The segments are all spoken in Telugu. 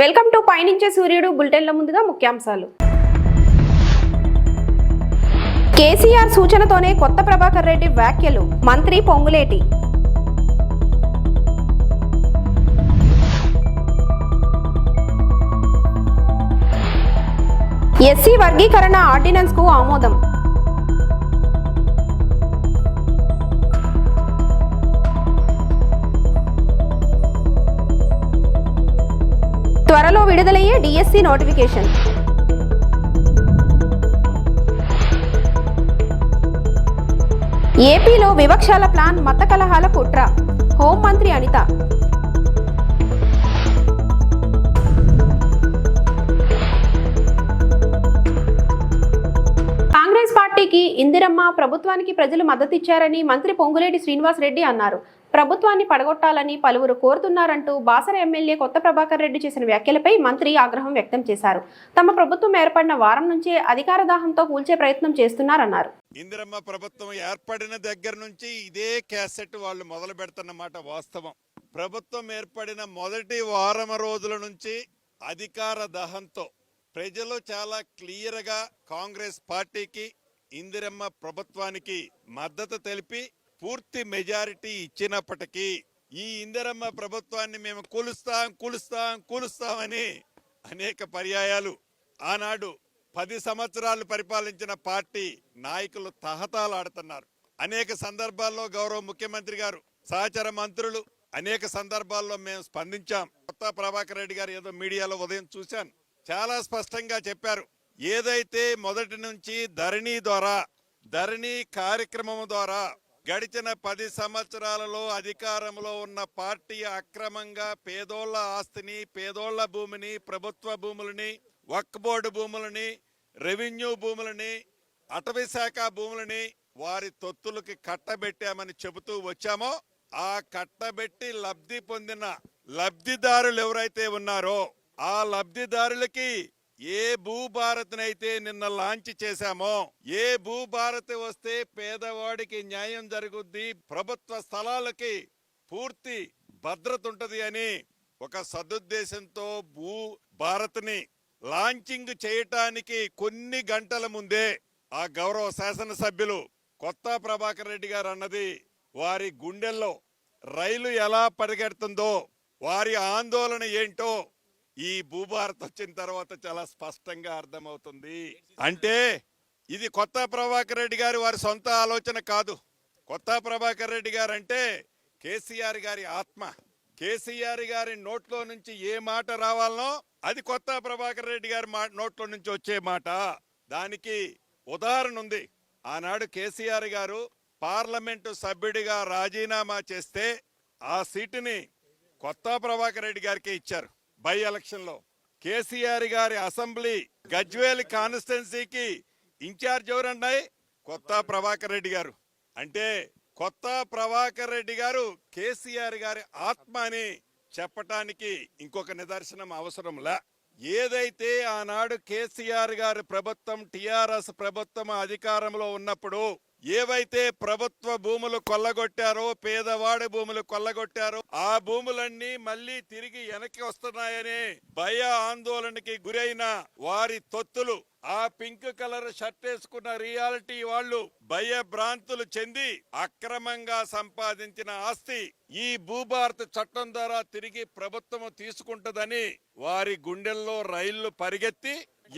వెల్కమ్ టు పయనించే సూర్యుడు బులెటిన్ల ముందుగా ముఖ్యాంశాలు. కేసీఆర్ సూచనతోనే కొత్త ప్రభాకర్ రెడ్డి వ్యాఖ్యలు. మంత్రి పొంగులేటి. ఎస్సీ వర్గీకరణ ఆర్డినెన్స్కు ఆమోదం. త్వరలో విడుదలయ్యే డిఎస్సి నోటిఫికేషన్ ఏపీలో వివక్షాల ప్లాన్ మత కలహాల కుట్ర హోంమంత్రి అనిత. కాంగ్రెస్ పార్టీకి ఇందిరమ్మ ప్రభుత్వానికి ప్రజలు మద్దతిచ్చారని మంత్రి పొంగులేటి శ్రీనివాస్ రెడ్డి అన్నారు. ప్రభుత్వాన్ని పడగొట్టాలని పలువురు కోరుతున్నారంటూ బాసర ఎమ్మెల్యే కొత్త ప్రభాకర్ రెడ్డి చేసిన వ్యాఖ్యలపై మంత్రి ఆగ్రహం వ్యక్తం చేశారు. తమ ప్రభుత్వం ఏర్పడిన వారం నుంచే అధికార దాహంతో కూల్చే ప్రయత్నం చేస్తున్నారన్నారు. ఇందిరమ్మ ప్రభుత్వం ఏర్పడిన దగ్గర నుంచి ఇదే క్యాసెట్ వాళ్ళు మొదలు పెడుతున్నమాట వాస్తవం. ప్రభుత్వం ఏర్పడిన మొదటి వారం రోజుల నుంచి అధికార దహంతో ప్రజలు చాలా క్లియర్గా కాంగ్రెస్ పార్టీకి ఇందిరమ్మ ప్రభుత్వానికి మద్దతు తెలిపి పూర్తి మెజారిటీ ఇచ్చినప్పటికీ ఈ ఇందిరమ్మ ప్రభుత్వాన్ని మేము కూలుస్తాం కూలుస్తాం కూలుస్తామని అనేక పర్యాయాలు. ఆనాడు పది సంవత్సరాలు పరిపాలించిన పార్టీ నాయకులు తహతాలాడుతున్నారు. అనేక సందర్భాల్లో గౌరవ ముఖ్యమంత్రి గారు సహచర మంత్రులు అనేక సందర్భాల్లో మేము స్పందించాం. కొత్త ప్రభాకర్ రెడ్డి గారు ఏదో మీడియాలో ఉదయం చూశాను. చాలా స్పష్టంగా చెప్పారు. ఏదైతే మొదటి నుంచి ధరణి ద్వారా ధరణి కార్యక్రమం ద్వారా గడిచిన పది సంవత్సరాలలో అధికారంలో ఉన్న పార్టీ అక్రమంగా పేదోళ్ళ ఆస్తిని పేదోళ్ళ భూమిని ప్రభుత్వ భూములని వక్ బోర్డు భూములని రెవెన్యూ భూములని అటవీ శాఖ భూములని వారి తొత్తులకి కట్టబెట్టామని చెబుతూ వచ్చామో ఆ కట్టబెట్టి లబ్ధి పొందిన లబ్ధిదారులు ఎవరైతే ఉన్నారో ఆ లబ్ధిదారులకి ఏ భూభారత్నైతే నిన్న లాంచ్ చేశామో ఏ భూభారత్ వస్తే పేదవాడికి న్యాయం జరుగుద్ది ప్రభుత్వ స్థలాలకి పూర్తి భద్రత ఉంటది అని ఒక సదుద్దేశంతో భూ భారత్ని లాంచింగ్ చేయటానికి కొన్ని గంటల ముందే ఆ గౌరవ శాసనసభ్యులు కొత్త ప్రభాకర్ రెడ్డి గారు అన్నది వారి గుండెల్లో రైలు ఎలా పరిగెడుతుందో వారి ఆందోళన ఏంటో ఈ భూభారత్ వచ్చిన తర్వాత చాలా స్పష్టంగా అర్థమవుతుంది. అంటే ఇది కొత్త ప్రభాకర్ రెడ్డి గారి వారి సొంత ఆలోచన కాదు. కొత్త ప్రభాకర్ రెడ్డి గారు అంటే కేసీఆర్ గారి ఆత్మ. కేసీఆర్ గారి నోట్లో నుంచి ఏ మాట రావాలనో అది కొత్త ప్రభాకర్ రెడ్డి గారి నోట్లో నుంచి వచ్చే మాట. దానికి ఉదాహరణ ఉంది. ఆనాడు కేసీఆర్ గారు పార్లమెంటు సభ్యుడిగా రాజీనామా చేస్తే ఆ సీటుని కొత్త ప్రభాకర్ రెడ్డి గారికి ఇచ్చారు. బై ఎలక్షన్లో. కేసీఆర్ గారి అసెంబ్లీ గజ్వేల్ కాన్స్టిట్యున్సీకి ఇన్ఛార్జ్ ఎవరన్నాయి కొత్త ప్రభాకర్ రెడ్డి గారు. అంటే కొత్త ప్రభాకర్ రెడ్డి గారు కేసీఆర్ గారి ఆత్మ అని చెప్పటానికి ఇంకొక నిదర్శనం అవసరంలా. ఏదైతే ఆనాడు కేసీఆర్ గారి ప్రభుత్వం టిఆర్ఎస్ ప్రభుత్వం అధికారంలో ఉన్నప్పుడు ఏవైతే ప్రభుత్వ భూములు కొల్లగొట్టారో పేదవాడి భూములు కొల్లగొట్టారో ఆ భూములన్నీ మళ్ళీ తిరిగి వెనక్కి వస్తున్నాయని భయ ఆందోళనకి గురైన వారి తొత్తులు. ఆ పింక్ కలర్ షర్ట్ వేసుకున్న రియాలిటీ వాళ్ళు భయ భ్రాంతులు చెంది అక్రమంగా సంపాదించిన ఆస్తి ఈ భూభారత చట్టం ద్వారా తిరిగి ప్రభుత్వం తీసుకుంటదని వారి గుండెల్లో రైళ్ళు పరిగెత్తి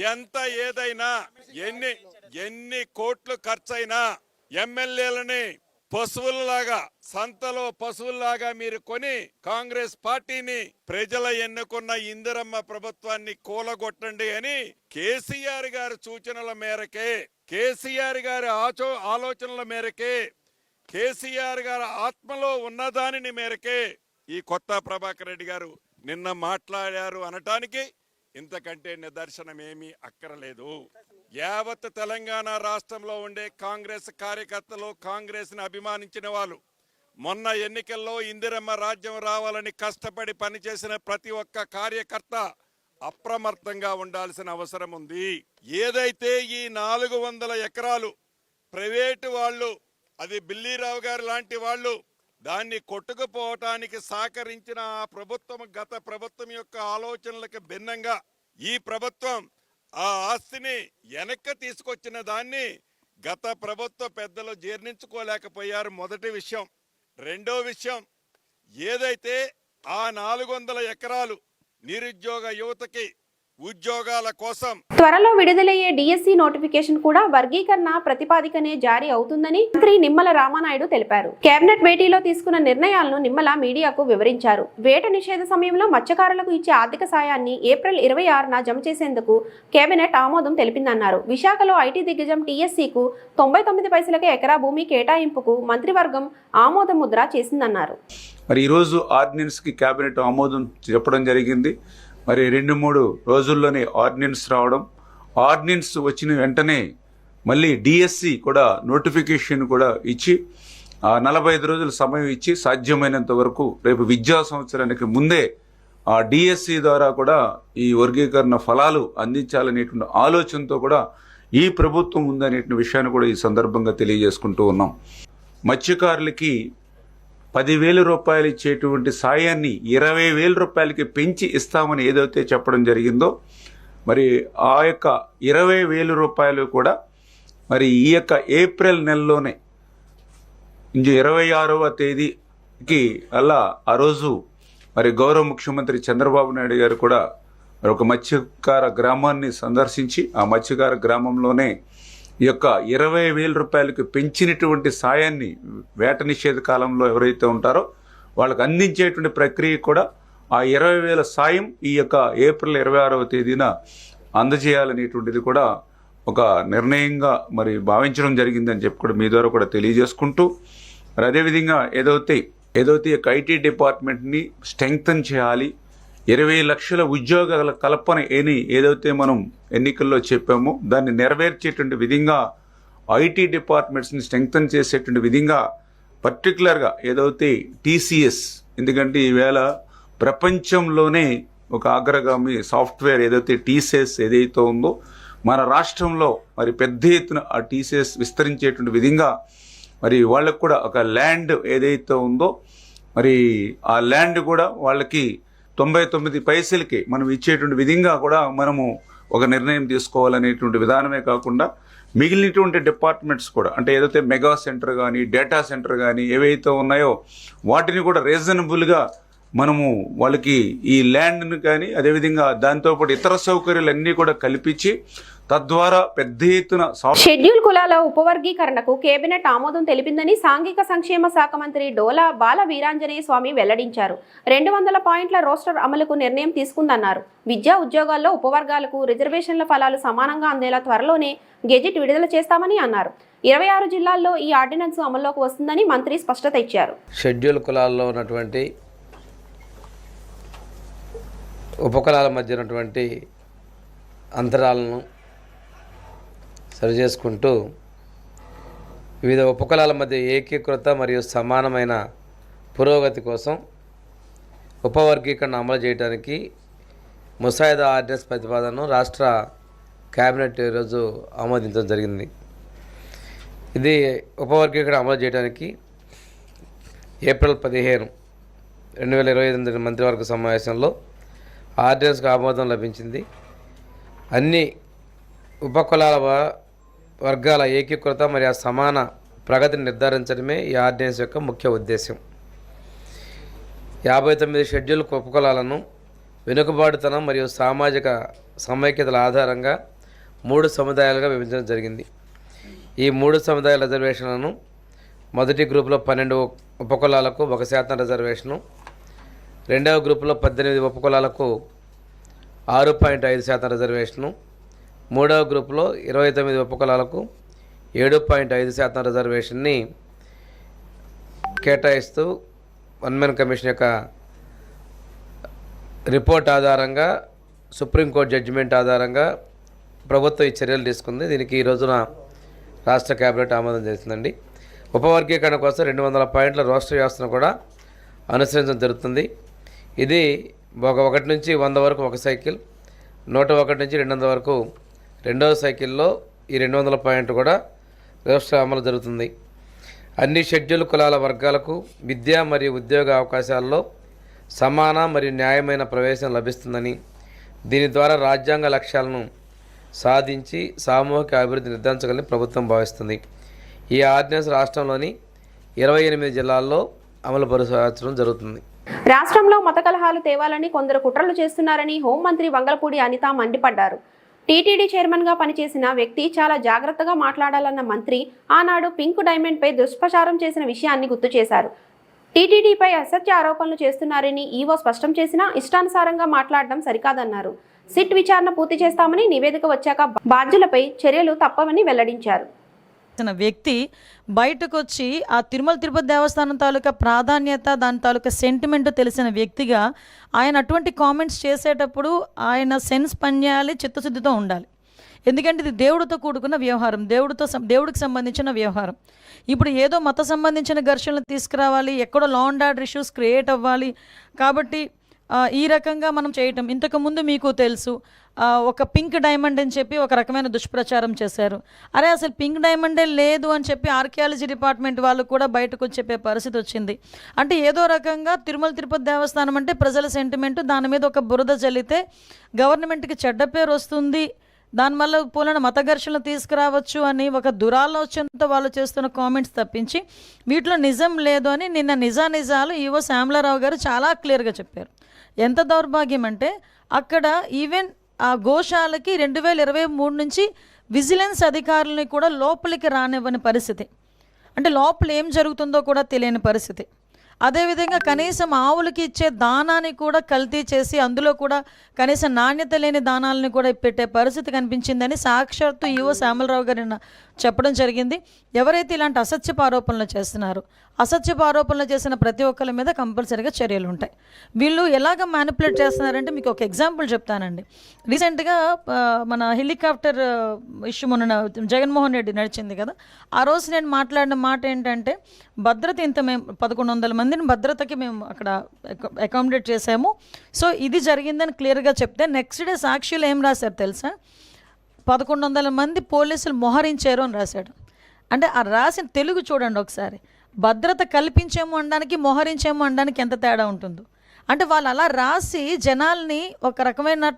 ఎంత ఏదైనా ఎన్ని ఎన్ని కోట్లు ఖర్చైనా ఎమ్మెల్యేలని పశువులలాగా సంతలో పశువుల్లాగా మీరు కొని కాంగ్రెస్ పార్టీని ప్రజల ఎన్నుకున్న ఇందిరమ్మ ప్రభుత్వాన్ని కూలగొట్టండి అని కేసీఆర్ గారి సూచనల మేరకే కేసీఆర్ గారి ఆచో ఆలోచనల మేరకే కేసీఆర్ గారి ఆత్మలో ఉన్నదానిని మేరకే ఈ కొత్త ప్రభాకర్ రెడ్డి గారు నిన్న మాట్లాడారు అనటానికి ఇంతకంటే నిదర్శనం ఏమీ అక్కరలేదు. యావత్ తెలంగాణ రాష్ట్రంలో ఉండే కాంగ్రెస్ కార్యకర్తలు కాంగ్రెస్ని అభిమానించిన వాళ్ళు. మొన్న ఎన్నికల్లో ఇందిరమ్మ రాజ్యం రావాలని కష్టపడి పనిచేసిన ప్రతి ఒక్క కార్యకర్త అప్రమత్తంగా ఉండాల్సిన అవసరం ఉంది. ఏదైతే ఈ నాలుగు వందల ఎకరాలు ప్రైవేటు వాళ్ళు అది బిల్లీరావు గారు లాంటి వాళ్ళు దాన్ని కొట్టుకుపోవటానికి సహకరించిన ఆ ప్రభుత్వం గత ప్రభుత్వం యొక్క ఆలోచనలకు భిన్నంగా ఈ ప్రభుత్వం ఆ ఆస్తిని వెనక్కి తీసుకొచ్చిన దాన్ని గత ప్రభుత్వ పెద్దలు జీర్ణించుకోలేకపోయారు మొదటి విషయం. రెండో విషయం ఏదైతే ఆ నాలుగు ఎకరాలు నిరుద్యోగ యువతకి ఉద్యోగాల కోసం. త్వరలో విడుదలయ్యే డిఎస్సి నోటిఫికేషన్ కూడా వర్గీకరణ ప్రతిపాదికనే జారీ అవుతుందని మంత్రి నిమ్మల రామానాయుడు తెలిపారు. కేబినెట్ భేటీలో తీసుకున్న నిర్ణయాలను నిమ్మల మీడియాకు వివరించారు. వేట నిషేధ సమయంలో మత్స్యకారులకు ఇచ్చే ఆర్థిక సాయాన్ని ఏప్రిల్ ఇరవై ఆరున జమ చేసేందుకు కేబినెట్ ఆమోదం తెలిపిందన్నారు. విశాఖలో ఐటీ దిగ్గజం టీఎస్సీకు తొంభై తొమ్మిది పైసలకే ఎకరా భూమి కేటాయింపుకు మంత్రివర్గం ఆమోద ముద్ర చేసిందన్నారు. మరి ఈరోజు ఆర్డినెన్స్కి కేబినెట్ ఆమోదం చెప్పడం జరిగింది. మరి రెండు మూడు రోజుల్లోనే ఆర్డినెన్స్ రావడం. ఆర్డినెన్స్ వచ్చిన వెంటనే మళ్ళీ డిఎస్సి కూడా నోటిఫికేషన్ కూడా ఇచ్చి ఆ నలభై ఐదు రోజుల సమయం ఇచ్చి సాధ్యమైనంత వరకు రేపు విద్యా సంవత్సరానికి ముందే ఆ డిఎస్సి ద్వారా కూడా ఈ వర్గీకరణ ఫలాలు అందించాలనేటువంటి ఆలోచనతో కూడా ఈ ప్రభుత్వం ఉందనే విషయాన్ని కూడా ఈ సందర్భంగా తెలియజేసుకుంటూ ఉన్నాం. మత్స్యకారులకి పదివేల రూపాయలు ఇచ్చేటువంటి సాయాన్ని ఇరవై వేల రూపాయలకి పెంచి ఇస్తామని ఏదైతే చెప్పడం జరిగిందో మరి ఆ యొక్క ఇరవై వేల రూపాయలు కూడా మరి ఈ యొక్క ఏప్రిల్ నెలలోనే ఇరవై ఆరవ తేదీకి అలా ఆ రోజు మరి గౌరవ ముఖ్యమంత్రి చంద్రబాబు నాయుడు గారు కూడా మరి ఒక మత్స్యకార గ్రామాన్ని సందర్శించి ఆ మత్స్యకార గ్రామంలోనే ఈ యొక్క ఇరవై వేల రూపాయలకు పెంచినటువంటి సాయాన్ని వేట నిషేధ కాలంలో ఎవరైతే ఉంటారో వాళ్ళకి అందించేటువంటి ప్రక్రియ కూడా ఆ ఇరవై వేల సాయం ఈ యొక్క ఏప్రిల్ ఇరవై ఆరవ తేదీన అందజేయాలనేటువంటిది కూడా ఒక నిర్ణయంగా మరి భావించడం జరిగిందని చెప్పి కూడా మీ ద్వారా కూడా తెలియజేసుకుంటూ మరి అదేవిధంగా ఏదైతే ఏదైతే యొక్క ఐటీ డిపార్ట్మెంట్ని స్ట్రెంగ్తన్ చేయాలి ఇరవై లక్షల ఉద్యోగాల కల్పన అని ఏదైతే మనం ఎన్నికల్లో చెప్పామో. దాన్ని నెరవేర్చేటువంటి విధంగా ఐటీ డిపార్ట్మెంట్స్ని స్ట్రెంగ్తన్ చేసేటువంటి విధంగా పర్టికులర్గా ఏదైతే టీసీఎస్ ఎందుకంటే ఈవేళ ప్రపంచంలోనే ఒక అగ్రగామి సాఫ్ట్వేర్ ఏదైతే టీసీఎస్ ఏదైతే ఉందో మన రాష్ట్రంలో మరి పెద్ద ఎత్తున ఆ టీసీఎస్ విస్తరించేటువంటి విధంగా మరి వాళ్ళకు కూడా ఒక ల్యాండ్ ఏదైతే ఉందో మరి ఆ ల్యాండ్ కూడా వాళ్ళకి తొంభై తొమ్మిది పైసలకి మనం ఇచ్చేటువంటి విధంగా కూడా మనము ఒక నిర్ణయం తీసుకోవాలనేటువంటి విధానమే కాకుండా మిగిలినటువంటి డిపార్ట్మెంట్స్ కూడా అంటే ఏదైతే మెగా సెంటర్ కానీ డేటా సెంటర్ కానీ ఏవైతే ఉన్నాయో వాటిని కూడా రీజనబుల్గా మనము వాళ్ళకి ఈ ల్యాండ్ను కానీ అదేవిధంగా దాంతోపాటు ఇతర సౌకర్యాలన్నీ కూడా కల్పించి తద్వారా పెద్ద ఎత్తున షెడ్యూల్ కులాల ఉపవర్గీకరణకు కేబినెట్ ఆమోదం తెలిపిందని సాంఘిక సంక్షేమ శాఖ మంత్రి డోలా బాల వీరాంజనేయ స్వామి వెల్లడించారు. రెండు వందల పాయింట్ల రోస్టర్ అమలుకు నిర్ణయం తీసుకుందన్నారు. విద్యా ఉద్యోగాల్లో ఉపవర్గాలకు రిజర్వేషన్ల ఫలాలు సమానంగా అందేలా త్వరలోనే గెజిట్ విడుదల చేస్తామని అన్నారు. ఇరవై ఆరు జిల్లాల్లో ఈ ఆర్డినెన్స్ అమల్లోకి వస్తుందని మంత్రి స్పష్టత ఇచ్చారు. షెడ్యూల్ కులాల్లో ఉన్నటువంటి ఉపకులాల మధ్య ఉన్నటువంటి అంతరాలను సరిచేసుకుంటూ వివిధ ఉపకులాల మధ్య ఏకీకృత మరియు సమానమైన పురోగతి కోసం ఉపవర్గీకరణ అమలు చేయడానికి ముసాయిదా ఆర్డినెన్స్ ప్రతిపాదనను రాష్ట్ర కేబినెట్ ఈరోజు ఆమోదించడం జరిగింది. ఇది ఉపవర్గీకరణ అమలు చేయడానికి ఏప్రిల్ పదిహేను రెండు వేల ఇరవై ఎనిమిది మంత్రివర్గ సమావేశంలో ఆర్డినెన్స్కు ఆమోదం లభించింది. అన్ని ఉపకులాల వ- వర్గాల ఏకీకృత మరియు ఆ సమాన ప్రగతిని నిర్ధారించడమే ఈ ఆర్డినెన్స్ యొక్క ముఖ్య ఉద్దేశం యాభై తొమ్మిది షెడ్యూల్ ఉపకులాలను వెనుకబాటుతనం మరియు సామాజిక సమైక్యతల ఆధారంగా మూడు సముదాయాలుగా విభజించడం జరిగింది. ఈ మూడు సముదాయాల రిజర్వేషన్లను మొదటి గ్రూపులో పన్నెండు ఉపకులాలకు ఒక శాతం రిజర్వేషను రెండవ గ్రూపులో పద్దెనిమిది ఉపకులాలకు ఆరు పాయింట్ ఐదు శాతం రిజర్వేషను మూడవ గ్రూపులో ఇరవై తొమ్మిది ఉపకులాలకు ఏడు పాయింట్ ఐదు శాతం రిజర్వేషన్ని కేటాయిస్తూ వన్ మెన్ కమిషన్ యొక్క రిపోర్ట్ ఆధారంగా సుప్రీంకోర్టు జడ్జిమెంట్ ఆధారంగా ప్రభుత్వం ఈ చర్యలు తీసుకుంది. దీనికి ఈ రోజున రాష్ట్ర కేబినెట్ ఆమోదం చేసిందండి. ఉపవర్గీకరణ కోసం రెండు వందల పాయింట్ల రోస్టర్ వ్యవస్థను కూడా అనుసరించడం జరుగుతుంది. ఇది ఒక ఒకటి నుంచి వంద వరకు ఒక సైకిల్ నూట ఒకటి నుంచి రెండు వందల వరకు రెండవ సైకిల్లో ఈ రెండు వందల పాయింట్ కూడా వ్యవస్థ అమలు జరుగుతుంది. అన్ని షెడ్యూల్ కులాల వర్గాలకు విద్య మరియు ఉద్యోగ అవకాశాల్లో సమాన మరియు న్యాయమైన ప్రవేశం లభిస్తుందని దీని ద్వారా రాజ్యాంగ లక్ష్యాలను సాధించి సామూహిక అభివృద్ధి నిర్ధారించగలని ప్రభుత్వం భావిస్తుంది. ఈ ఆర్డినెన్స్ రాష్ట్రంలోని ఇరవై ఎనిమిది జిల్లాల్లో అమలు పరచడం జరుగుతుంది. రాష్ట్రంలో మత కలహాలు తేవాలని కొందరు కుట్రలు చేస్తున్నారని హోంమంత్రి వంగలపూడి అనిత మండిపడ్డారు. టీటీడీ చైర్మన్గా పనిచేసిన వ్యక్తి చాలా జాగ్రత్తగా మాట్లాడాలన్న మంత్రి ఆనాడు పింక్ డైమండ్పై దుష్ప్రచారం చేసిన విషయాన్ని గుర్తు చేశారు. టీటీడీపై అసత్య ఆరోపణలు చేస్తున్నారని ఈవో స్పష్టం చేసినా ఇష్టానుసారంగా మాట్లాడడం సరికాదన్నారు. సిట్ విచారణ పూర్తి చేస్తామని నివేదిక వచ్చాక బాధ్యులపై చర్యలు తప్పవని వెల్లడించారు. వ్యక్తి బయటకు వచ్చి ఆ తిరుమల తిరుపతి దేవస్థానం తాలూకా ప్రాధాన్యత దాని తాలూకా సెంటిమెంట్ తెలిసిన వ్యక్తిగా ఆయన అటువంటి కామెంట్స్ చేసేటప్పుడు ఆయన సెన్స్ పనిచేయాలి చిత్తశుద్ధితో ఉండాలి. ఎందుకంటే ఇది దేవుడితో కూడుకున్న వ్యవహారం దేవుడితో సం- దేవుడికి సంబంధించిన వ్యవహారం. ఇప్పుడు ఏదో మత సంబంధించిన ఘర్షణలు తీసుకురావాలి ఎక్కడో law and order issues create అవ్వాలి. కాబట్టి ఈ రకంగా మనం చేయటం. ఇంతకుముందు మీకు తెలుసు ఒక పింక్ డైమండ్ అని చెప్పి ఒక రకమైన దుష్ప్రచారం చేశారు. అరే అసలు పింక్ డైమండే లేదు అని చెప్పి ఆర్కియాలజీ డిపార్ట్మెంట్ వాళ్ళు కూడా బయటకు చెప్పే పరిస్థితి వచ్చింది. అంటే ఏదో రకంగా తిరుమల తిరుపతి దేవస్థానం అంటే ప్రజల సెంటిమెంట్ దాని మీద ఒక బురద చల్లితే గవర్నమెంట్కి చెడ్డ పేరు వస్తుంది. దానివల్ల పూలన మత ఘర్షణలు తీసుకురావచ్చు అని ఒక దురాలోచనతో వాళ్ళు చేస్తున్న కామెంట్స్ తప్పించి వీటిలో నిజం లేదు అని నిన్న నిజా నిజాలు ఈవో శ్యామలారావు గారు చాలా క్లియర్గా చెప్పారు. ఎంత దౌర్భాగ్యం అంటే అక్కడ ఈవెన్ ఆ గోశాలకి రెండు వేల ఇరవై మూడు నుంచి విజిలెన్స్ అధికారులని కూడా లోపలికి రానివ్వని పరిస్థితి. అంటే లోపల ఏం జరుగుతుందో కూడా తెలియని పరిస్థితి. అదేవిధంగా కనీసం ఆవులకి ఇచ్చే దానాన్ని కూడా కల్తీ చేసి అందులో కూడా కనీసం నాణ్యత లేని దానాలను కూడా పెట్టే పరిస్థితి కనిపించిందని సాక్షాత్తు ఈవో శ్యామలరావు గారు చెప్పడం జరిగింది. ఎవరైతే ఇలాంటి అసత్యపు ఆరోపణలు చేస్తున్నారో అసత్యపు ఆరోపణలు చేసిన ప్రతి ఒక్కరి మీద కంపల్సరీగా చర్యలు ఉంటాయి. వీళ్ళు ఎలాగ మ్యానిపులేట్ చేస్తున్నారంటే మీకు ఒక ఎగ్జాంపుల్ చెప్తానండి. రీసెంట్గా మన హెలికాప్టర్ ఇష్యూ మొన్న జగన్మోహన్ రెడ్డి నడిచింది కదా. ఆ రోజు నేను మాట్లాడిన మాట ఏంటంటే భద్రత ఇంత మేము పదకొండు వందల మందిని భద్రతకి మేము అక్కడ అకామిడేట్ చేసాము సో ఇది జరిగిందని క్లియర్గా చెప్తే నెక్స్ట్ డే సాక్షులు ఏం రాశారు తెలుసా? పదకొండు వందల మంది పోలీసులు మోహరించారు అని రాశాడు. అంటే ఆ రాసిన తెలుగు చూడండి ఒకసారి. భద్రత కల్పించేమో అనడానికి మోహరించేమో అనడానికి ఎంత తేడా ఉంటుందో. అంటే వాళ్ళు అలా రాసి జనాల్ని ఒక రకమైన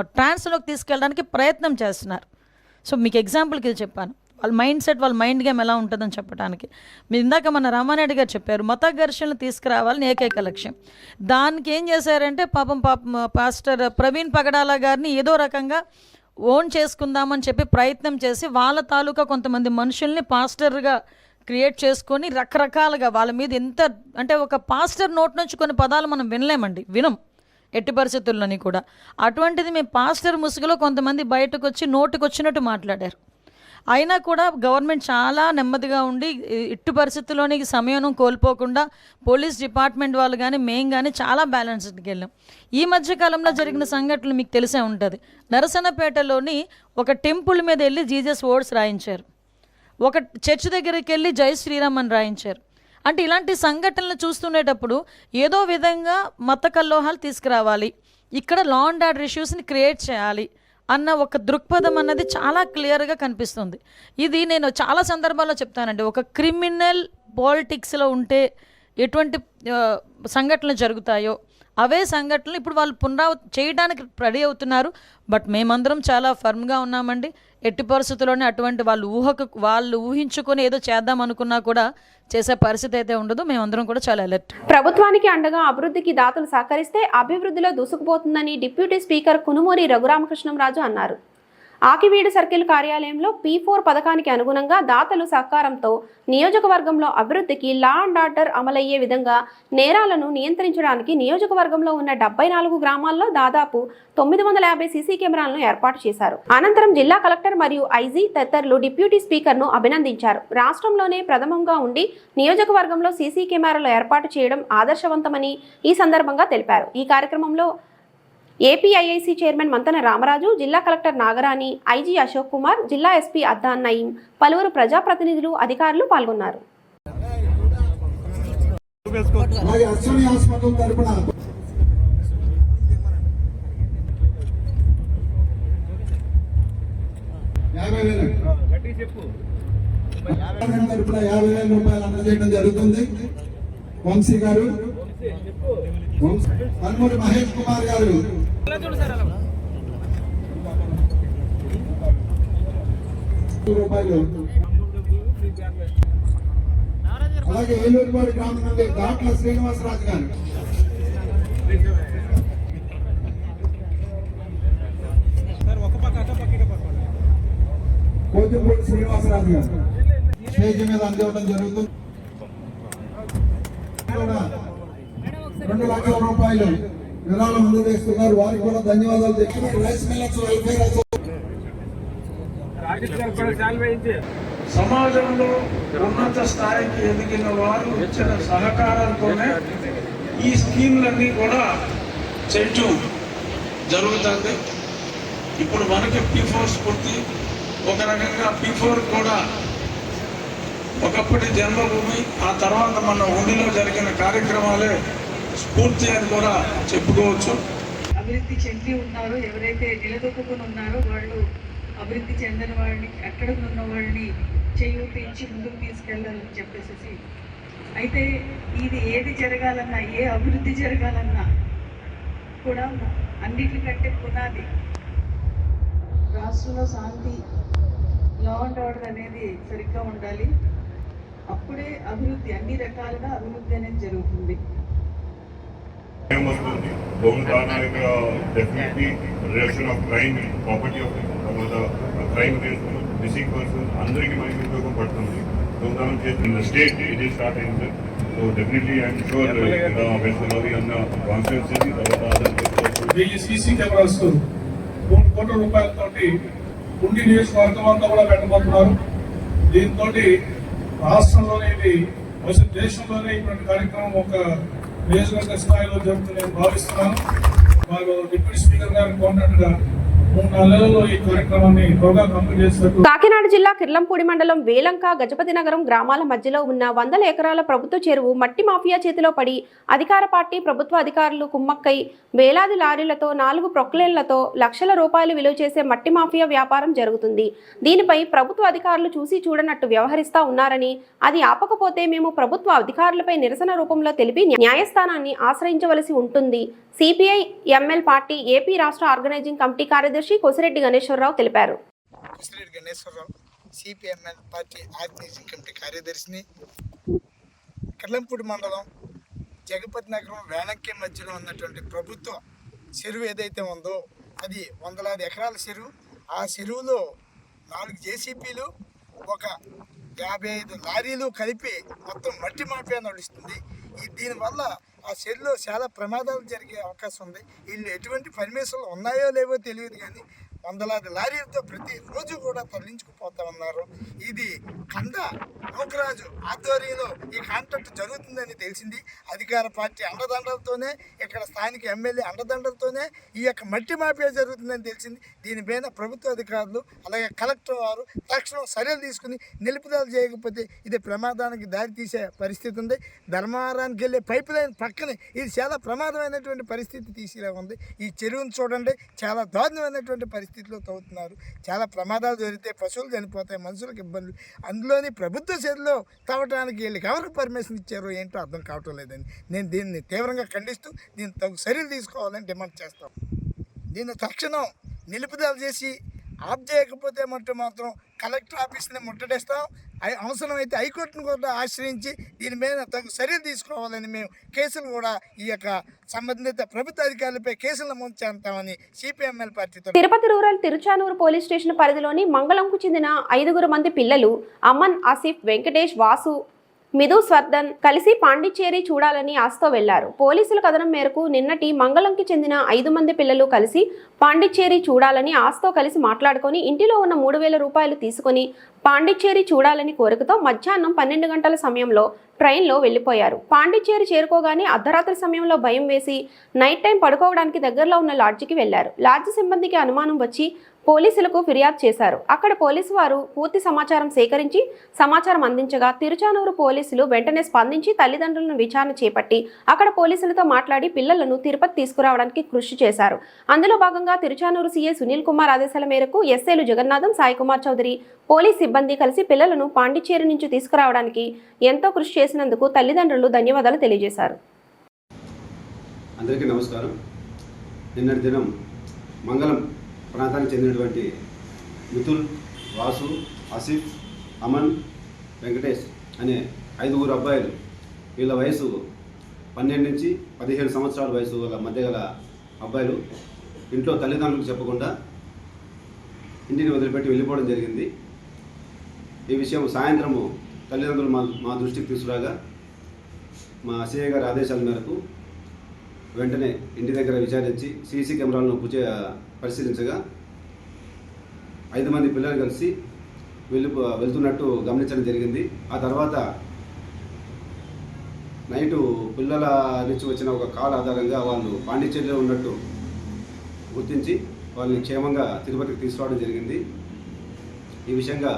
ట్రాన్స్లోకి తీసుకెళ్ళడానికి ప్రయత్నం చేస్తున్నారు. సో మీకు ఎగ్జాంపుల్కి ఇది చెప్పాను. వాళ్ళ మైండ్ సెట్ వాళ్ళ మైండ్ గేమ్ ఎలా ఉంటుందని చెప్పడానికి మీరు ఇందాక మన రామారెడ్డి గారు చెప్పారు మత ఘర్షణలు తీసుకురావాలని ఏకైక లక్ష్యం. దానికి ఏం చేశారంటే పాపం పాపం పాస్టర్ ప్రవీణ్ పగడాల గారిని ఏదో రకంగా ఓన్ చేసుకుందామని చెప్పి ప్రయత్నం చేసి వాళ్ళ తాలూకా కొంతమంది మనుషుల్ని పాస్టర్గా క్రియేట్ చేసుకొని రకరకాలుగా వాళ్ళ మీద ఎంత అంటే ఒక పాస్టర్ నోట్ నుంచి కొన్ని పదాలు మనం వినలేమండి వినం. ఎట్టి పరిస్థితుల్లోని కూడా. అటువంటిది మేము పాస్టర్ ముసుగులో కొంతమంది బయటకు వచ్చి నోటుకు వచ్చినట్టు మాట్లాడారు. అయినా కూడా గవర్నమెంట్ చాలా నెమ్మదిగా ఉండి ఇట్టు పరిస్థితుల్లోని సమయం కోల్పోకుండా పోలీస్ డిపార్ట్మెంట్ వాళ్ళు కానీ మేం కానీ చాలా బ్యాలెన్స్డ్కి వెళ్ళాం. ఈ మధ్య కాలంలో జరిగిన సంఘటనలు మీకు తెలిసే ఉంటుంది. నరసనపేటలోని ఒక టెంపుల్ మీద వెళ్ళి జీజస్ ఓడ్స్ రాయించారు. ఒక చర్చ్ దగ్గరికి వెళ్ళి జై శ్రీరామ్ అని రాయించారు. అంటే ఇలాంటి సంఘటనలు చూస్తుండేటప్పుడు ఏదో విధంగా మత కల్లోహాలు తీసుకురావాలి ఇక్కడ లా అండ్ ఆర్డర్ ఇష్యూస్ని క్రియేట్ చేయాలి అన్న ఒక దృక్పథం అన్నది చాలా క్లియర్గా కనిపిస్తుంది. ఇది నేను చాలా సందర్భాల్లో చెప్తానండి. ఒక క్రిమినల్ పాలిటిక్స్లో ఉంటే ఎటువంటి సంఘటనలు జరుగుతాయో అవే సంఘటనలు ఇప్పుడు వాళ్ళు పునరావ చేయడానికి రెడీ అవుతున్నారు. బట్ మేమందరం చాలా ఫర్మ్గా ఉన్నామండి. ఎట్టి పరిస్థితుల్లోనే అటువంటి వాళ్ళు ఊహకు వాళ్ళు ఊహించుకొని ఏదో చేద్దాం అనుకున్నా కూడా చేసే పరిస్థితి అయితే ఉండదు. మేమందరం కూడా చాలా అలర్ట్ ప్రభుత్వానికి అండగా అభివృద్ధికి దాతలు సహకరిస్తే అభివృద్ధిలో దూసుకుపోతుందని డిప్యూటీ స్పీకర్ కునుమూరి రఘురామకృష్ణంరాజు అన్నారు. ఆకివీడు సర్కిల్ కార్యాలయంలో పీ ఫోర్ పథకానికి అనుగుణంగా దాతలు సహకారంతో నియోజకవర్గంలో అభివృద్ధికి లా అండ్ ఆర్డర్ అమలయ్యే విధంగా నేరాలను నియంత్రించడానికి నియోజకవర్గంలో ఉన్న డెబ్బై నాలుగు గ్రామాల్లో దాదాపు తొమ్మిది వందల యాభై సీసీ కెమెరాలను ఏర్పాటు చేశారు. అనంతరం జిల్లా కలెక్టర్ మరియు ఐజీ తదితరులు డిప్యూటీ స్పీకర్ను అభినందించారు. రాష్ట్రంలోనే ప్రథమంగా ఉండి నియోజకవర్గంలో సీసీ కెమెరాలు ఏర్పాటు చేయడం ఆదర్శవంతమని ఈ సందర్భంగా తెలిపారు. ఈ కార్యక్రమంలో ఏపీఐఐసి చైర్మన్ మంతన రామరాజు జిల్లా కలెక్టర్ నాగరాణి ఐజీ అశోక్ కుమార్ జిల్లా ఎస్పీ అద్దాన్ నయీం పలువురు ప్రజాప్రతినిధులు అధికారులు పాల్గొన్నారు. యాభై వేల. రూపాయలు అందజేయడం జరుగుతుంది. వంశీ గారు వంశీ- కన్మూరి మహేష్ కుమార్ గారు రూపాయలు అలాగే ఏలూరుపాడు గ్రామం నుండి దాట్ల శ్రీనివాసరాజు గారు. కోతిపూడి శ్రీనివాసరాజు గారు. స్టేజ్ మీద అందివ్వడం జరుగుతుంది. రెండు లక్షల రూపాయలు. విరాళం అందజేస్తున్నారు వారికి కూడా ధన్యవాదాలు తెలుపుతూ సమాజంలో ఉన్నత స్థాయికి ఎదిగిన వారు ఇచ్చిన సహకారంతోనే ఈ స్కీమ్లన్నీ కూడా చేయటం జరుగుతుంది. ఇప్పుడు మనకి పీ ఫోర్ స్ఫూర్తి ఒక రకంగా పీ ఫోర్ కూడా ఒకప్పటి జన్మభూమి ఆ తర్వాత మన ఉండిలో జరిగిన కార్యక్రమాలే స్ఫూర్తి అని కూడా చెప్పుకోవచ్చు. అభివృద్ధి చెంది ఉన్నారు ఎవరైతే నిలదొక్కుని ఉన్నారో వాళ్ళు అభివృద్ధి చెందిన వాళ్ళని అక్కడ ఉన్న వాళ్ళని చేయూతించి ముందుకు తీసుకెళ్ళాలని చెప్పేసి అయితే ఇది ఏది జరగాలన్నా ఏ అభివృద్ధి జరగాలన్నా కూడా అన్నిటికంటే పునాది రాష్ట్రంలో శాంతి లా అండ్ ఆర్డర్ అనేది సరిగ్గా ఉండాలి. అప్పుడే అభివృద్ధి అన్ని రకాలుగా అభివృద్ధి అనేది జరుగుతుంది. Definitely reduction of crime property of తర్వాత క్రైమ్ మిస్సింగ్ పర్సన్ అందరికీ మనకి ఉపయోగపడుతుంది దొంగతనం చేసిన స్టేట్ ఇది స్టార్ట్ అయింది. సో డెఫినెట్లీ ఐఎమ్ షూర్ తర్వాత వెయ్యి సీసీ కెమెరాస్ మూడు కోట్ల రూపాయలతోటి ఉండి నియోజకవర్గం అంతా కూడా పెట్టబోతున్నారు. దీంతో రాష్ట్రంలోనే ఇది దేశంలోనే ఇటువంటి కార్యక్రమం ఒక నియోజకవర్గ స్థాయిలో జరుగుతుందని భావిస్తున్నాను. వారు డిప్యూటీ స్పీకర్ గారు కోరినట్టుగా కాకినాడ జిల్లా కిర్లంపూడి మండలం వేలంక గజపతి నగరం గ్రామాల మధ్యలో ఉన్న వందల ఎకరాల ప్రభుత్వ చెరువు మట్టి మాఫియా చేతిలో పడి అధికార పార్టీ ప్రభుత్వ అధికారులు కుమ్మక్కై వేలాది లారీలతో నాలుగు ప్రొక్లేన్లతో లక్షల రూపాయలు విలువ చేసే మట్టి మాఫియా వ్యాపారం జరుగుతుంది. దీనిపై ప్రభుత్వ అధికారులు చూసి చూడనట్టు వ్యవహరిస్తా ఉన్నారని అది ఆపకపోతే మేము ప్రభుత్వ అధికారులపై నిరసన రూపంలో తెలిపి న్యాయస్థానాన్ని ఆశ్రయించవలసి ఉంటుంది. సిపిఐ ఎంఎల్ పార్టీ ఏపీ రాష్ట్ర ఆర్గనైజింగ్ కమిటీ కార్యదర్శి కొసిరెడ్డి గణేశ్వరరావు తెలిపారు. Kusireddy Ganeswararao CPML party organising committee కార్యదర్శిని. Kallampudi మండలం జగపతి నగరం వేణక్కి మధ్యలో ఉన్నటువంటి ప్రభుత్వ చెరువు ఏదైతే ఉందో అది వందలాది ఎకరాల చెరువు. ఆ చెరువులో నాలుగు జేసీపీలు ఒక యాభై ఐదు లారీలు కలిపి మొత్తం మట్టి మాఫియా నడుస్తుంది. దీనివల్ల ఆ షెడ్లో చాలా ప్రమాదాలు జరిగే అవకాశం ఉంది. వీళ్ళు ఎటువంటి పర్మిషన్లు ఉన్నాయో లేవో తెలియదు కానీ వందలాది లారీలతో ప్రతిరోజు కూడా తరలించుకుపోతా ఉన్నారు. ఇది కంద నౌకరాజు ఆధ్వర్యంలో ఈ కాంట్రాక్ట్ జరుగుతుందని తెలిసింది. అధికార పార్టీ అండదండలతోనే ఇక్కడ స్థానిక ఎమ్మెల్యే అండదండలతోనే ఈ యొక్క మట్టి మాఫియా జరుగుతుందని తెలిసింది. దీని మీద ప్రభుత్వ అధికారులు అలాగే కలెక్టర్ వారు తక్షణం చర్యలు తీసుకుని నిలుపుదల చేయకపోతే ఇది ప్రమాదానికి దారి తీసే పరిస్థితి ఉంది. ధర్మవరానికి వెళ్ళే పైప్ లైన్ పక్కనే ఇది చాలా ప్రమాదమైనటువంటి పరిస్థితి తీసేలా ఉంది. ఈ చెరువును చూడండి చాలా దారుణమైనటువంటి పరిస్థితి. పరిస్థితిలో తవ్వుతున్నారు. చాలా ప్రమాదాలు జరిగితే పశువులు చనిపోతాయి మనుషులకు ఇబ్బందులు. అందులోని ప్రభుత్వ చెరువులో తవ్వడానికి వీళ్ళకి ఎవరికి పర్మిషన్ ఇచ్చారో ఏంటో అర్థం కావటం లేదని నేను దీన్ని తీవ్రంగా ఖండిస్తూ దీన్ని తగు చర్యలు తీసుకోవాలని డిమాండ్ చేస్తాం. దీన్ని తక్షణం నిలుపుదల చేసి ఆఫ్ చేయకపోతే మట్టు మాత్రం కలెక్టర్ ఆఫీస్ని ముట్టడేస్తాం. అవసరమైతే హైకోర్టును కూడా ఆశ్రయించి దీని మీద తగు చర్యలు తీసుకోవాలని మేము కేసులు కూడా ఈ యొక్క సంబంధిత ప్రభుత్వ అధికారులపై కేసులు నమోదు చేస్తామని సిపిఎంఎల్ పార్టీతో Tirupati rural Tiruchanur police station పరిధిలోని మంగళంకు చెందిన ఐదుగురు మంది పిల్లలు అమన్ ఆసిఫ్ వెంకటేష్ వాసు మిధు స్వర్ధన్ కలిసి పాండిచ్చేరి చూడాలని ఆశతో వెళ్ళారు. పోలీసుల కథనం మేరకు నిన్నటి మంగళంకి చెందిన ఐదు మంది పిల్లలు కలిసి పాండిచ్చేరి చూడాలని ఆశతో కలిసి మాట్లాడుకొని ఇంటిలో ఉన్న మూడు వేల రూపాయలు తీసుకొని పాండిచ్చేరి చూడాలని కోరికతో మధ్యాహ్నం పన్నెండు గంటల సమయంలో ట్రైన్లో వెళ్ళిపోయారు పాండిచ్చేరి చేరుకోగానే అర్ధరాత్రి సమయంలో భయం వేసి నైట్ టైం పడుకోవడానికి దగ్గరలో ఉన్న లాడ్జికి వెళ్ళారు. లాడ్జి సిబ్బందికి అనుమానం వచ్చి పోలీసులకు ఫిర్యాదు చేశారు. అక్కడ పోలీసు వారు పూర్తి సమాచారం సేకరించి సమాచారం అందించగా తిరుచానూరు పోలీసులు వెంటనే స్పందించి తల్లిదండ్రులను విచారణ చేపట్టి అక్కడ పోలీసులతో మాట్లాడి పిల్లలను తిరుపతి తీసుకురావడానికి కృషి చేశారు. అందులో భాగంగా తిరుచానూరు సీఏ సునీల్ కుమార్ ఆదేశాల మేరకు ఎస్ఏలు జగన్నాథం సాయి కుమార్ చౌదరి పోలీస్ సిబ్బంది కలిసి పిల్లలను పాండిచ్చేరి నుంచి తీసుకురావడానికి ఎంతో కృషి చేసినందుకు తల్లిదండ్రులు ధన్యవాదాలు తెలియజేశారు. అందరికీ నమస్కారం. నిన్నటి దినం మంగళం ప్రాంతానికి చెందినటువంటి మిథుల్ వాసు ఆసిఫ్ అమన్ వెంకటేష్ అనే ఐదుగురు అబ్బాయిలు వీళ్ళ వయసు పన్నెండు నుంచి పదిహేడు సంవత్సరాల వయసు గల మధ్య గల అబ్బాయిలు ఇంట్లో తల్లిదండ్రులకు చెప్పకుండా ఇంటిని వదిలిపెట్టి వెళ్ళిపోవడం జరిగింది. ఈ విషయం సాయంత్రము తల్లిదండ్రులు మా మా దృష్టికి తీసుకురాగా మా సిఐ గారి ఆదేశాల మేరకు వెంటనే ఇంటి దగ్గర విచారించి సీసీ కెమెరాలను పూజ పరిశీలించగా ఐదు మంది పిల్లలు కలిసి వెళ్ళి వెళ్తున్నట్టు గమనించడం జరిగింది. ఆ తర్వాత నైటు పిల్లల నుంచి వచ్చిన ఒక కాల్ ఆధారంగా వాళ్ళు పాండిచ్చేరిలో ఉన్నట్టు గుర్తించి వాళ్ళని క్షేమంగా తిరుపతికి తీసుకురావడం జరిగింది. ఈ విషయంగా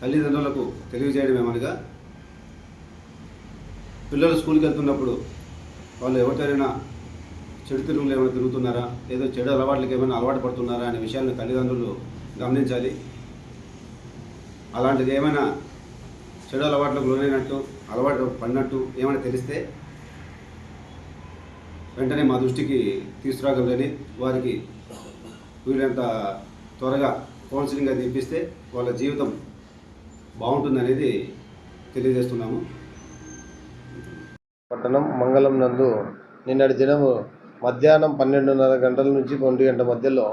తల్లిదండ్రులకు తెలియజేయడం ఏమనగా పిల్లలు స్కూల్కి వెళ్తున్నప్పుడు వాళ్ళు ఎవరితోనైనా చెడు తిరుగులు ఏమైనా తిరుగుతున్నారా? ఏదో చెడు అలవాట్లకి ఏమైనా అలవాటు పడుతున్నారా అనే విషయాలను తల్లిదండ్రులు గమనించాలి. అలాంటిది ఏమైనా చెడు అలవాట్లకు లోనైనట్టు అలవాటు పడినట్టు ఏమైనా తెలిస్తే వెంటనే మా దృష్టికి తీసుకురాగలని వారికి వీళ్ళంత త్వరగా కౌన్సిలింగ్ అది ఇప్పిస్తే వాళ్ళ జీవితం బాగుంటుందనేది తెలియజేస్తున్నాము. పట్టణం మంగళం నందు నిన్నటి దినము మధ్యాహ్నం పన్నెండున్నర గంటల నుంచి ఒంటి గంట మధ్యలో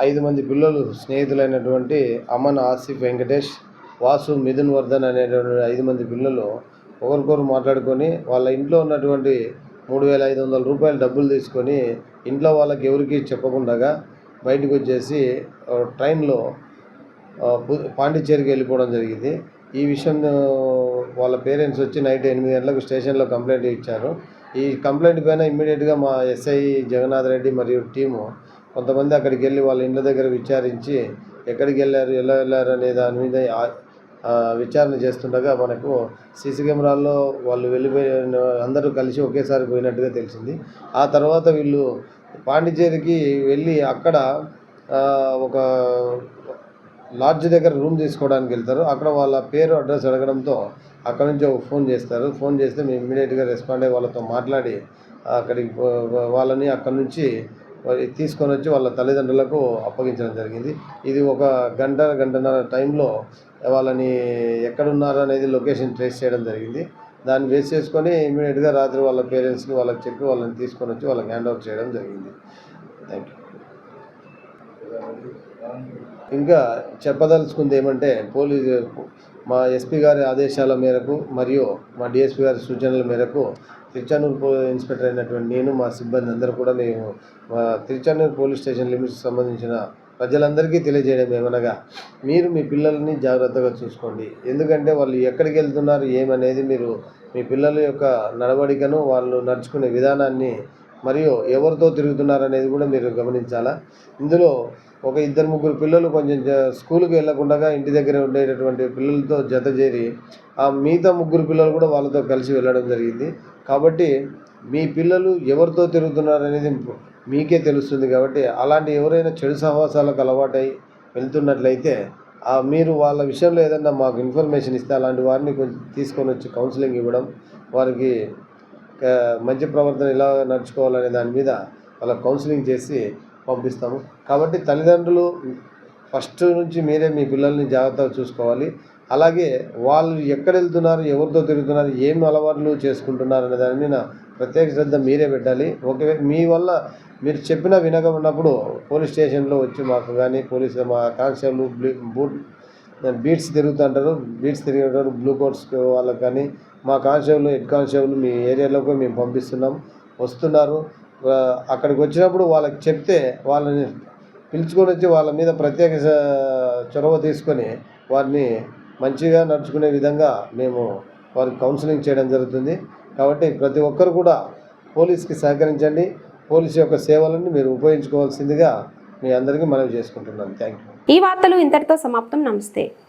ఐదు మంది పిల్లలు స్నేహితులైనటువంటి అమన్ ఆసిఫ్ వెంకటేష్ వాసు మిథున్ వర్ధన్ అనేటువంటి ఐదు మంది పిల్లలు ఒకరికొకరు మాట్లాడుకొని వాళ్ళ ఇంట్లో ఉన్నటువంటి మూడు వేల ఐదు వందల రూపాయలు డబ్బులు తీసుకొని ఇంట్లో వాళ్ళకి ఎవరికి చెప్పకుండా బయటకు వచ్చేసి ట్రైన్లో పాండిచ్చేరికి వెళ్ళిపోవడం జరిగింది. ఈ విషయం వాళ్ళ పేరెంట్స్ వచ్చి నైట్ ఎనిమిది గంటలకు స్టేషన్లో కంప్లైంట్ ఇచ్చారు. ఈ కంప్లైంట్ పైన ఇమ్మీడియట్గా మా ఎస్ఐ జగన్నాథ్ రెడ్డి మరియు టీము కొంతమంది అక్కడికి వెళ్ళి వాళ్ళ ఇండ్ల దగ్గర విచారించి ఎక్కడికి వెళ్ళారు ఎలా వెళ్ళారు అనే దాని మీద విచారణ చేస్తుండగా మనకు సీసీ కెమెరాల్లో వాళ్ళు వెళ్ళిపోయిన అందరూ కలిసి ఒకేసారి పోయినట్టుగా తెలిసింది. ఆ తర్వాత వీళ్ళు పాండిచ్చేరికి వెళ్ళి అక్కడ ఒక లాడ్జ్ దగ్గర రూమ్ తీసుకోవడానికి వెళ్తారు. అక్కడ వాళ్ళ పేరు అడ్రస్ అడగడంతో అక్కడ నుంచి ఒక ఫోన్ చేస్తారు. ఫోన్ చేస్తే మేము ఇమీడియట్గా రెస్పాండ్ అయ్యి వాళ్ళతో మాట్లాడి అక్కడికి వాళ్ళని అక్కడ నుంచి తీసుకొని వచ్చి వాళ్ళ తల్లిదండ్రులకు అప్పగించడం జరిగింది. ఇది ఒక గంట గంటన్నర టైంలో వాళ్ళని ఎక్కడున్నారు అనేది లొకేషన్ ట్రేస్ చేయడం జరిగింది. దాన్ని బేస్ చేసుకొని ఇమీడియట్గా రాత్రి వాళ్ళ పేరెంట్స్కి వాళ్ళకి చెప్పి వాళ్ళని తీసుకొని వచ్చి వాళ్ళకి హ్యాండ్ ఓవర్ చేయడం జరిగింది. థ్యాంక్ యూ ఇంకా చెప్పదలుచుకుంది ఏమంటే పోలీసు మా ఎస్పీ గారి ఆదేశాల మేరకు మరియు మా డిఎస్పీ గారి సూచనల మేరకు తిరుచానూరు ఇన్స్పెక్టర్ అయినటువంటి నేను మా సిబ్బంది అందరూ కూడా మేము మా తిరుచానూరు పోలీస్ స్టేషన్ లిమిట్స్ సంబంధించిన ప్రజలందరికీ తెలియజేయడం ఏమనగా మీరు మీ పిల్లల్ని జాగ్రత్తగా చూసుకోండి. ఎందుకంటే వాళ్ళు ఎక్కడికి వెళ్తున్నారు ఏమనేది మీరు మీ పిల్లల యొక్క నడవడికను వాళ్ళు నడుచుకునే విధానాన్ని మరియు ఎవరితో తిరుగుతున్నారనేది కూడా మీరు గమనించాలా? ఇందులో ఒక ఇద్దరు ముగ్గురు పిల్లలు కొంచెం స్కూల్కి వెళ్ళకుండా ఇంటి దగ్గర ఉండేటటువంటి పిల్లలతో జత చేరి ఆ మిగతా ముగ్గురు పిల్లలు కూడా వాళ్ళతో కలిసి వెళ్ళడం జరిగింది. కాబట్టి మీ పిల్లలు ఎవరితో తిరుగుతున్నారనేది మీకే తెలుస్తుంది కాబట్టి అలాంటి ఎవరైనా చెడు సహవాసాలకు అలవాటై వెళ్తున్నట్లయితే ఆ మీరు వాళ్ళ విషయంలో ఏదన్నా మాకు ఇన్ఫర్మేషన్ ఇస్తే అలాంటి వారిని కొంచెం తీసుకొని వచ్చి కౌన్సిలింగ్ ఇవ్వడం వారికి మంచి ప్రవర్తన ఎలా నడుచుకోవాలనే దాని మీద వాళ్ళ కౌన్సిలింగ్ చేసి పంపిస్తాము. కాబట్టి తల్లిదండ్రులు ఫస్ట్ నుంచి మీరే మీ పిల్లల్ని జాగ్రత్తగా చూసుకోవాలి. అలాగే వాళ్ళు ఎక్కడ వెళ్తున్నారు ఎవరితో తిరుగుతున్నారు ఏం అలవాట్లు చేసుకుంటున్నారు అనే దాని మీద ప్రత్యేక శ్రద్ధ మీరే పెట్టాలి. ఒకవే మీ వల్ల మీరు చెప్పినా వినకమున్నప్పుడు పోలీస్ స్టేషన్లో వచ్చి మాకు కానీ పోలీస్ మా కానిస్టేబుల్ బూట్ బీట్స్ తిరుగుతుంటారు. బీట్స్ తిరిగేటప్పుడు బ్లూ కోట్స్ వాళ్ళకి కానీ మా కానిస్టేబుల్ హెడ్ కానిస్టేబుల్ మీ ఏరియాలోకి మేము పంపిస్తున్నాం. వస్తున్నారు. అక్కడికి వచ్చినప్పుడు వాళ్ళకి చెప్తే వాళ్ళని పిలుచుకొని వచ్చి వాళ్ళ మీద ప్రత్యేక చొరవ తీసుకొని వారిని మంచిగా నడుచుకునే విధంగా మేము వారికి కౌన్సిలింగ్ చేయడం జరుగుతుంది. కాబట్టి ప్రతి ఒక్కరు కూడా పోలీస్కి సహకరించండి. పోలీస్ యొక్క సేవలను మీరు ఉపయోగించుకోవాల్సిందిగా మీ అందరికీ మనవి చేసుకుంటున్నాను. థ్యాంక్ యూ ఈ వార్తలు ఇంతటితో సమాప్తం. నమస్తే.